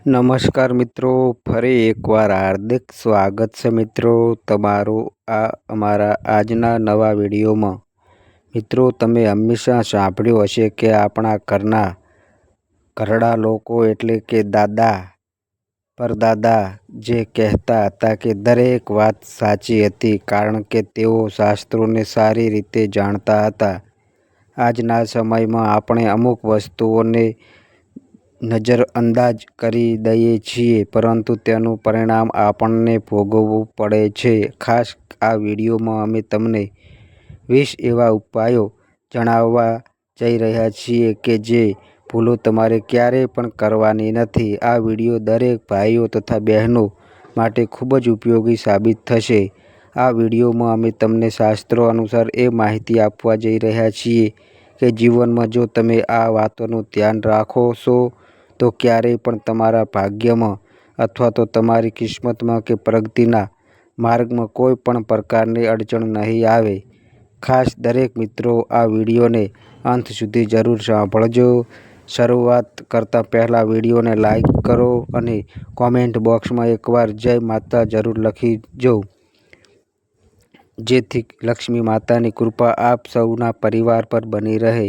નમસ્કાર મિત્રો, ફરી એકવાર હાર્દિક સ્વાગત છે મિત્રો તમારું આ અમારા આજના નવા વિડીયોમાં. મિત્રો, તમે હંમેશા સાંભળ્યું હશે કે આપણા ઘરના ઘરડા લોકો એટલે કે દાદા, પરદાદા જે કહેતા હતા કે દરેક વાત સાચી હતી કારણ કે તેઓ શાસ્ત્રોને સારી રીતે જાણતા હતા. આજના સમયમાં આપણે અમુક વસ્તુઓને નજરઅંદાજ કરી દઈએ છીએ, પરંતુ તેનું પરિણામ આપણને ભોગવવું પડે છે. ખાસ આ વિડીયોમાં અમે તમને વીસ એવા ઉપાયો જણાવવા જઈ રહ્યા છીએ કે જે ભૂલો તમારે ક્યારેય પણ કરવાની નથી. આ વીડિયો દરેક ભાઈઓ તથા બહેનો માટે ખૂબ જ ઉપયોગી સાબિત થશે. આ વિડીયોમાં અમે તમને શાસ્ત્રો અનુસાર એ માહિતી આપવા જઈ રહ્યા છીએ કે જીવનમાં જો તમે આ વાતોનું ધ્યાન રાખશો તો ક્યારેય પણ તમારા ભાગ્યમાં અથવા તો તમારી કિસ્મતમાં કે પ્રગતિના માર્ગમાં કોઈ પણ પ્રકારની અડચણ નહીં આવે. ખાસ દરેક મિત્રો આ વિડીયોને અંત સુધી જરૂર સાંભળજો. શરૂઆત કરતાં પહેલાં વિડીયોને લાઈક કરો અને કોમેન્ટ બોક્સમાં એકવાર જય માતા જરૂર લખીજો. જેથી લક્ષ્મી માતાની કૃપા આપ સૌના પરિવાર પર બની રહે.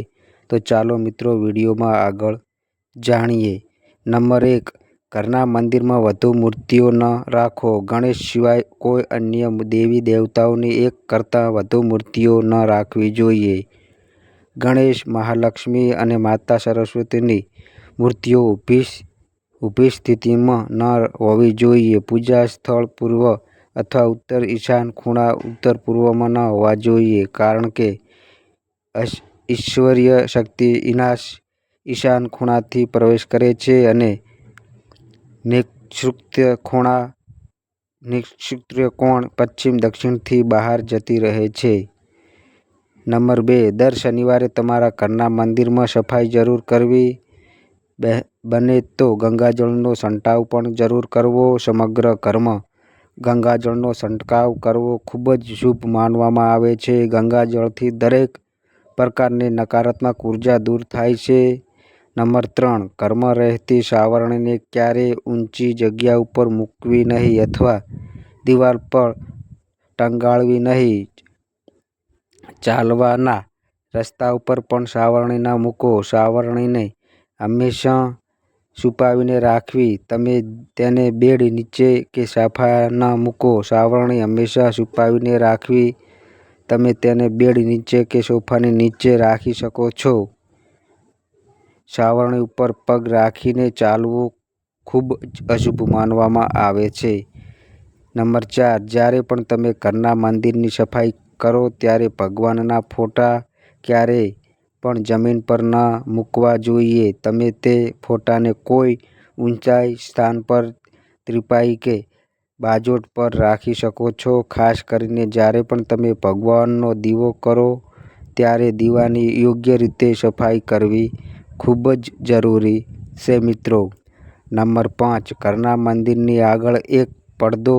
તો ચાલો મિત્રો વિડીયોમાં આગળ જાણીએ. નંબર એક, ઘરના મંદિરમાં વધુ મૂર્તિઓ ન રાખો. ગણેશ સિવાય કોઈ અન્ય દેવી દેવતાઓની એક કરતાં વધુ મૂર્તિઓ ન રાખવી જોઈએ. ગણેશ મહાલક્ષ્મી અને માતા સરસ્વતીની મૂર્તિઓ ઊભી ઊભી સ્થિતિમાં ન હોવી જોઈએ. પૂજા સ્થળ પૂર્વ અથવા ઉત્તર ઈશાન ખૂણા ઉત્તર પૂર્વમાં ન હોવા જોઈએ, કારણ કે ઈશ્વરીય શક્તિ ઈનાશ ઈશાન ખૂણાથી પ્રવેશ કરે છે અને નૈઋત્ય ખૂણા નૈઋત્ય કોણ પશ્ચિમ દક્ષિણથી બહાર જતી રહે છે. નંબર બે, દર શનિવારે તમારા ઘરના મંદિરમાં સફાઈ જરૂર કરવી. બને તો ગંગાજળનો છંટકાવ પણ જરૂર કરવો. સમગ્ર ઘરમાં ગંગાજળનો છંટકાવ કરવો ખૂબ જ શુભ માનવામાં આવે છે. ગંગાજળથી દરેક પ્રકારની નકારાત્મક ઊર્જા દૂર થાય છે. નંબર ત્રણ, ઘરમાં રહેતી સાવરણીને ક્યારેય ઊંચી જગ્યા ઉપર મૂકવી નહીં અથવા દિવાલ પર ટંગાળવી નહીં. ચાલવાના રસ્તા ઉપર પણ સાવરણી ન મૂકો. સાવરણીને હંમેશા છુપાવીને રાખવી. તમે તેને બેડ નીચે કે સાફા ના મૂકો. સાવરણી હંમેશા છુપાવીને રાખવી. તમે તેને બેડ નીચે કે સોફાની નીચે રાખી શકો છો. સાવરણી ઉપર પગ રાખીને ચાલવું ખૂબ જ અશુભ માનવામાં આવે છે. નંબર ચાર, જ્યારે પણ તમે ઘરના મંદિરની સફાઈ કરો ત્યારે ભગવાનના ફોટા ક્યારેય પણ જમીન પર ન મૂકવા જોઈએ. તમે તે ફોટાને કોઈ ઊંચાઈ સ્થાન પર ત્રિપાઈ કે બાજોટ પર રાખી શકો છો. ખાસ કરીને જ્યારે પણ તમે ભગવાનનો દીવો કરો, ત્યારે દીવાની યોગ્ય રીતે સફાઈ કરવી ખૂબ જ જરૂરી છે મિત્રો. નંબર પાંચ, ઘરના મંદિરની આગળ એક પડદો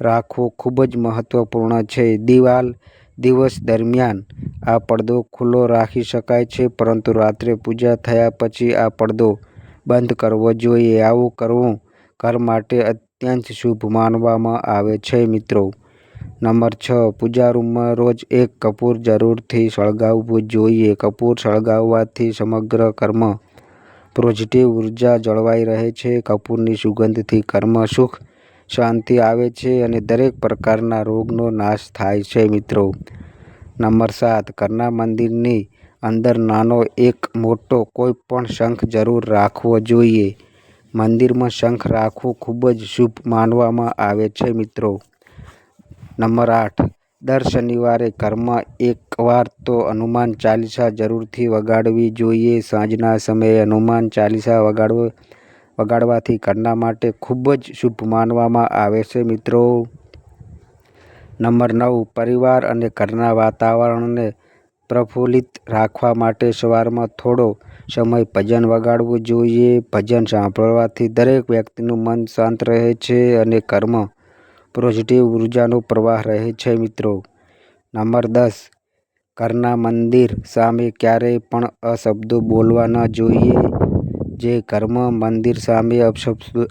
રાખવો ખૂબ જ મહત્વપૂર્ણ છે. દિવાલ દિવસ દરમિયાન આ પડદો ખુલ્લો રાખી શકાય છે, પરંતુ રાત્રે પૂજા થયા પછી આ પડદો બંધ કરવો જોઈએ. આવું કરવું ઘર માટે અત્યંત શુભ માનવામાં આવે છે મિત્રો. નંબર છ, પૂજા રૂમમાં રોજ એક કપૂર જરૂરથી સળગાવવું જોઈએ. કપૂર સળગાવવાથી સમગ્ર કર્મ પોઝિટિવ ઊર્જા જળવાઈ રહે છે. કપૂરની સુગંધથી કર્મ સુખ, શાંતિ આવે છે અને દરેક પ્રકારના રોગનો નાશ થાય છે મિત્રો. નંબર સાત, કરના મંદિરની અંદર નાનો એક મોટો કોઈ પણ શંખ જરૂર રાખવો જોઈએ. મંદિરમાં શંખ રાખવું ખૂબ જ શુભ માનવામાં આવે છે મિત્રો. નંબર આઠ. દર શનિવારે ઘરમાં એકવાર તો હનુમાન ચાલીસા જરૂરથી વગાડવી જોઈએ. સાંજના સમયે હનુમાન ચાલીસા વગાડવ, વગાડવાથી ઘરના માટે ખૂબ જ શુભ માનવામાં આવે છે મિત્રો. નંબર નવ. પરિવાર અને ઘરના વાતાવરણને પ્રફુલ્લિત રાખવા માટે સવારમાં થોડો સમય ભજન વગાડવું જોઈએ. ભજન સાંભળવાથી દરેક વ્યક્તિનું મન શાંત રહે છે અને ઘરમાં પોઝિટિવ ઉર્જાનો પ્રવાહ રહે છે મિત્રો નંબર દસ, ઘરના મંદિર સામે ક્યારેય પણ અશબ્દો બોલવા ન જોઈએ જે ઘરમાં મંદિર સામે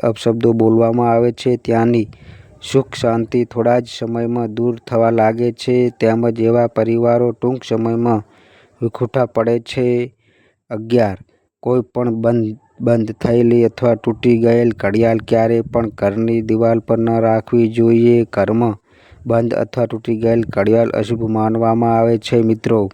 અપશબ્દો બોલવામાં આવે છે, ત્યાંની સુખ શાંતિ થોડા જ સમયમાં દૂર થવા લાગે છે, તેમજ એવા પરિવારો ટૂંક સમયમાં વિખૂટા પડે છે. અગિયાર. કોઈ પણ બંધ થયેલી અથવા તૂટી ગયેલ ઘડિયાળ ક્યારેય પણ ઘરની દિવાલ પર ન રાખવી જોઈએ. ઘરમાં બંધ અથવા તૂટી ગયેલ ઘડિયાળ અશુભ માનવામાં આવે છે મિત્રો.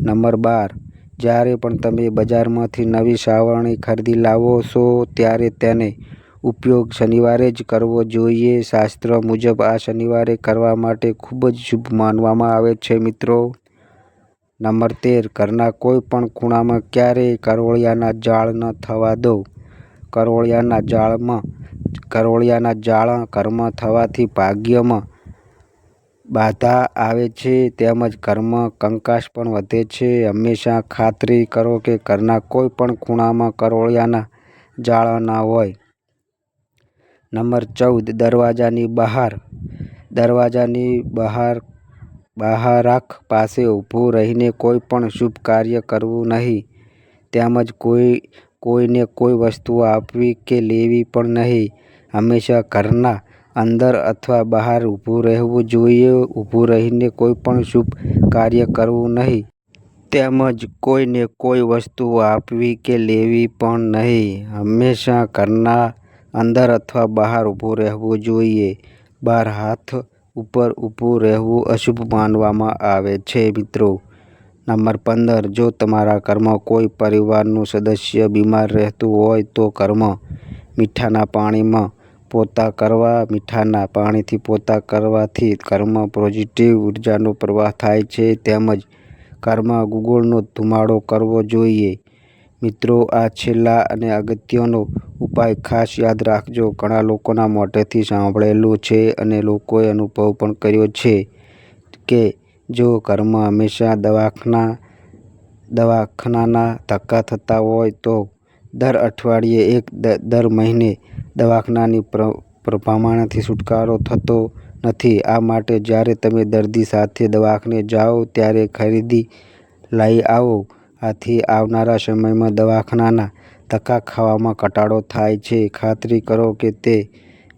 નંબર બાર. જ્યારે પણ તમે બજારમાંથી નવી સાવરણી ખરીદી લાવો છો, ત્યારે તેને ઉપયોગ શનિવારે જ કરવો જોઈએ. શાસ્ત્ર મુજબ આ શનિવારે કરવા માટે ખૂબ જ શુભ માનવામાં આવે છે મિત્રો. નંબર તેર. ઘરના કોઈ પણ ખૂણામાં ક્યારેય કરોળિયાના જાળ ન થવા દો. કરોળિયાના જાળ ઘરમાં થવાથી ભાગ્યમાં બાધા આવે છે, તેમજ ઘરમાં કંકાશ પણ વધે છે. હંમેશા ખાતરી કરો કે ઘરના કોઈ પણ ખૂણામાં કરોળિયાના જાળ ન હોય. નંબર ચૌદ. દરવાજાની બહાર દરવાજાની બહારખ પાસે ઊભું રહીને કોઈ પણ શુભ કાર્ય કરવું નહીં. તેમજ કોઈ, કોઈને કોઈ વસ્તુ આપવી કે લેવી પણ નહીં. હંમેશા ઘરના અંદર અથવા બહાર ઊભું રહેવું જોઈએ. ઊભું રહીને કોઈ પણ શુભ કાર્ય કરવું નહીં. તેમજ કોઈને કોઈ વસ્તુ આપવી કે લેવી પણ નહીં. હંમેશા ઘરના અંદર અથવા બહાર ઊભું રહેવું જોઈએ. બહાર હાથ ઉપર ઊભું રહેવું અશુભ માનવામાં આવે છે, મિત્રો. નંબર પંદર. જો તમારા ઘરમાં કોઈ પરિવારનું સદસ્ય બીમાર રહેતું હોય તો ઘરમાં મીઠાના પાણીમાં પોતા કરવા. મીઠાના પાણીથી પોતા કરવાથી ઘરમાં પોઝિટિવ ઉર્જાનો પ્રવાહ થાય છે. તેમજ ઘરમાં ગુગળનો ધુમાડો કરવો જોઈએ. મિત્રો, આ છેલ્લા અને અગત્યનો ઉપાય ખાસ યાદ રાખજો. ઘણા લોકોના મોઢેથી સાંભળેલું છે અને લોકોએ અનુભવ પણ કર્યો છે કે જો ઘરમાં હંમેશા દવાખાના, દવાખાનાના ધક્કા થતા હોય તો દર અઠવાડિયે એક દર મહિને દવાખાનાની પ્રભામાણાથી છુટકારો થતો નથી. આ માટે જ્યારે તમે દર્દી સાથે દવાખાને જાઓ, ત્યારે ખરીદી લઈ આવો. આથી આવનારા સમયમાં દવાખાનાના ધક્કા ખાવામાં ઘટાડો થાય છે. ખાતરી કરો કે તે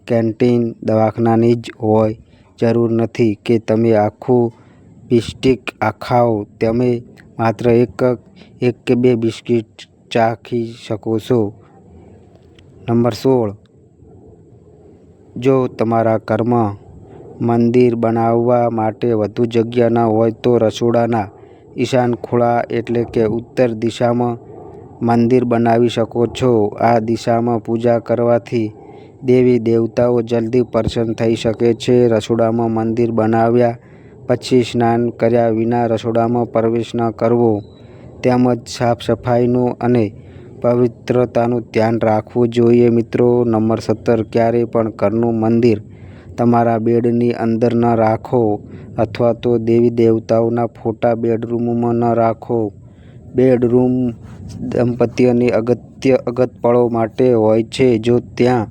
કેન્ટીન દવાખાનાની જ હોય. જરૂર નથી કે તમે આખું બિસ્ટિક ખાઓ. તમે માત્ર એક એક કે બે બિસ્કિટ ચાખી શકો છો. નંબર સોળ. જો તમારા ઘરમાં મંદિર બનાવવા માટે વધુ જગ્યા ન હોય તો રસોડાના ઈશાન ખૂણા એટલે કે ઉત્તર દિશામાં મંદિર બનાવી શકો છો. આ દિશામાં પૂજા કરવાથી દેવી દેવતાઓ જલ્દી પ્રસન્ન થઈ શકે છે. રસોડામાં મંદિર બનાવ્યા પછી સ્નાન કર્યા વિના રસોડામાં પ્રવેશ ન કરવો. તેમજ સાફ સફાઈનું અને પવિત્રતાનું ધ્યાન રાખવું જોઈએ મિત્રો. નંબર સત્તર. ક્યારેય પણ ઘરનું મંદિર તમારા બેડની અંદર ન રાખો અથવા તો દેવી દેવતાઓના ફોટા બેડરૂમમાં ન રાખો. બેડરૂમ દંપતીઓની અગત્ય અગતપળો માટે હોય છે. જો ત્યાં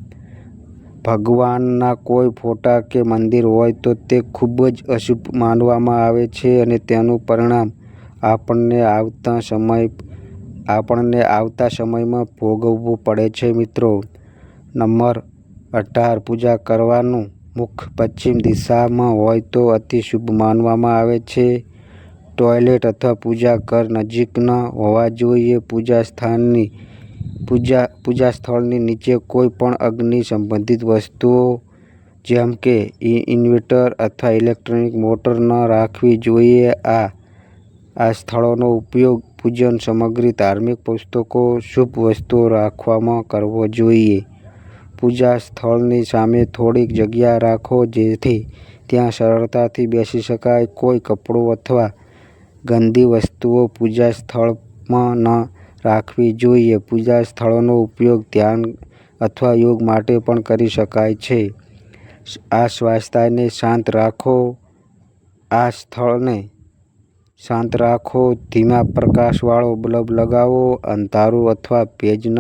ભગવાનના કોઈ ફોટા કે મંદિર હોય તો તે ખૂબ જ અશુભ માનવામાં આવે છે અને તેનું પરિણામ આપણને આવતા સમય આપણને આવતા સમયમાં ભોગવવું પડે છે મિત્રો. નંબર અઢાર. પૂજા કરવાનું મુખ પશ્ચિમ દિશામાં હોય તો અતિ શુભ માનવામાં આવે છે. ટોયલેટ અથવા પૂજા ઘર નજીક ન હોવા જોઈએ. પૂજા સ્થાનની, પૂજા પૂજા સ્થળની નીચે કોઈ પણ અગ્નિ સંબંધિત વસ્તુઓ, જેમ કે ઇન્વર્ટર અથવા ઇલેક્ટ્રોનિક મોટર ન રાખવી જોઈએ. આ સ્થળોનો ઉપયોગ પૂજન સામગ્રી, ધાર્મિક પુસ્તકો, શુભ વસ્તુઓ રાખવામાં કરવો જોઈએ. પૂજા સ્થળની સામે થોડીક જગ્યા રાખો જેથી ત્યાં સરળતાથી બેસી શકાય. કોઈ કપડું અથવા ગંદી વસ્તુઓ પૂજા સ્થળમાં ન રાખવી જોઈએ. પૂજા સ્થળનો ઉપયોગ ધ્યાન અથવા યોગ માટે પણ કરી શકાય છે. આ સ્વાસ્થ્યને શાંત રાખો. આ સ્થળને શાંત રાખો. ધીમા પ્રકાશવાળો બલ્બ લગાવો. અંધારું અથવા ભેજ ન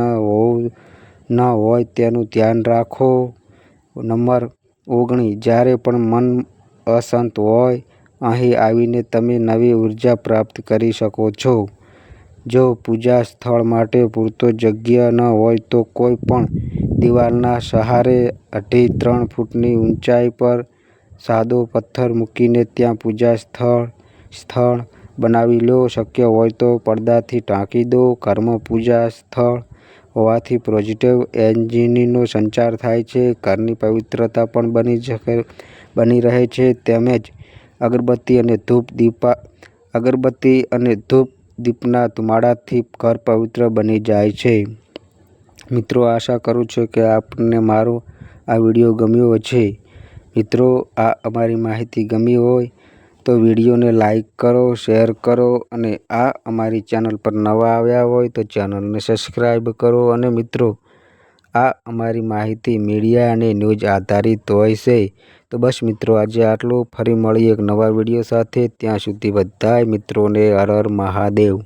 હોય તેનું ધ્યાન રાખો. નંબર ઓગણીસ. જ્યારે પણ મન અશાંત હોય, અહીં આવીને તમે નવી ઊર્જા પ્રાપ્ત કરી શકો છો. જો પૂજા સ્થળ માટે પૂરતો જગ્યા ન હોય, તો કોઈ પણ દિવાલના સહારે અઢી ત્રણ ફૂટની ઊંચાઈ પર સાદો પથ્થર મૂકીને ત્યાં પૂજા સ્થળ સ્થળ બનાવી લો શક્ય હોય તો પડદાથી ઢાંકી દો ઘરમાં પૂજા સ્થળ હોવાથી પોઝિટિવ એનર્જીનો સંચાર થાય છે, ઘરની પવિત્રતા પણ બની શકે, બની રહે છે. તેમજ અગરબત્તી અને ધૂપ દીપા, અગરબત્તી અને ધૂપ દીપના ધુમાડાથી ઘર પવિત્ર બની જાય છે. મિત્રો, આશા કરું છું કે આપને મારો આ વીડિયો ગમ્યો છે મિત્રો, આ અમારી માહિતી ગમી હોય તો વિડીયોને લાઈક કરો, શેર કરો અને આ અમારી ચેનલ પર નવા આવ્યા હોય તો ચેનલને સબસ્ક્રાઈબ કરો અને મિત્રો, આ અમારી માહિતી મીડિયા અને ન્યૂઝ આધારિત હોય છે. તો બસ મિત્રો, આજે આટલું. ફરી મળીએ એક નવા વીડિયો સાથે. ત્યાં સુધી બધાય મિત્રોને હર હર મહાદેવ.